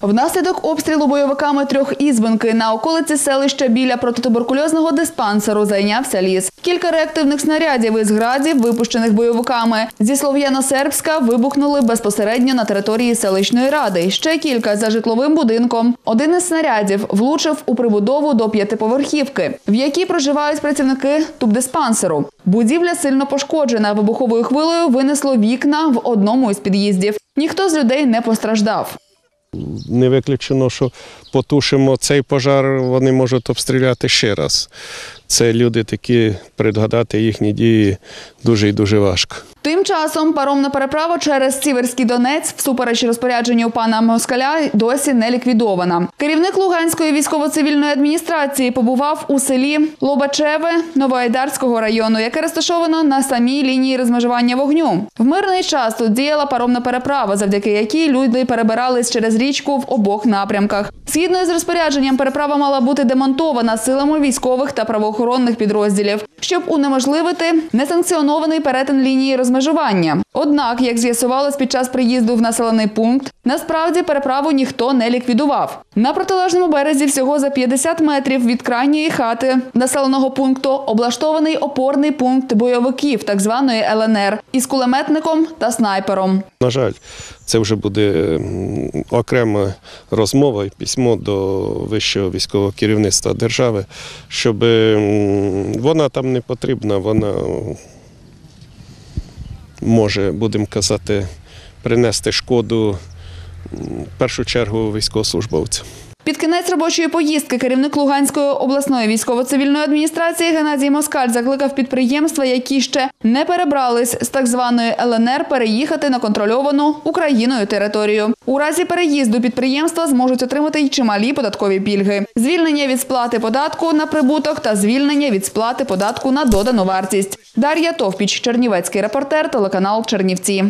Внаслідок обстрілу бойовиками трьох ізбинки на околиці селища біля протитуберкульозного диспансеру зайнявся ліс. Кілька реактивних снарядів із градів, випущених бойовиками, зі Слов'яно-Сербська вибухнули безпосередньо на території селищної ради. Ще кілька за житловим будинком. Один із снарядів влучив у прибудову до п'ятиповерхівки, в якій проживають працівники тубдиспансеру. Будівля сильно пошкоджена. Вибуховою хвилею винесло вікна в одному із під'їздів. Ніхто з людей не постраждав. Не виключено, що потушимо цей пожар, вони можуть обстріляти ще раз. Це люди такі, предгадати їхні дії дуже і дуже важко. Тим часом паромна переправа через Сіверський Донець, всупереч розпорядженню пана Москаля, досі не ліквідована. Керівник Луганської військово-цивільної адміністрації побував у селі Лобачеве Новоайдарського району, яке розташовано на самій лінії розмежування вогню. В мирний час тут діяла паромна переправа, завдяки якій люди перебирались через річку в обох напрямках. Згідно з розпорядженням, переправа мала бути демонтована силами військових та правоохоронних підрозділів, щоб унеможливити несанкціонований перетин лінії розмежування. Однак, як з'ясувалось під час приїзду в населений пункт, насправді переправу ніхто не ліквідував. На протилежному березі всього за 50 метрів від крайньої хати населеного пункту облаштований опорний пункт бойовиків так званої ЛНР із кулеметником та снайпером. На жаль, це вже буде окрема розмова і письмо до вищого військового керівництва держави, щоб вона там не потрібна, вона може, будемо казати, принести шкоду в першу чергу військовослужбовцям. Під кінець робочої поїздки керівник Луганської обласної військово-цивільної адміністрації Геннадій Москаль закликав підприємства, які ще не перебрались з так званої ЛНР, переїхати на контрольовану Україною територію. У разі переїзду підприємства зможуть отримати й чималі податкові пільги: звільнення від сплати податку на прибуток та звільнення від сплати податку на додану вартість. Дар'я Товпіч, Чернівецький репортер, телеканал Чернівці.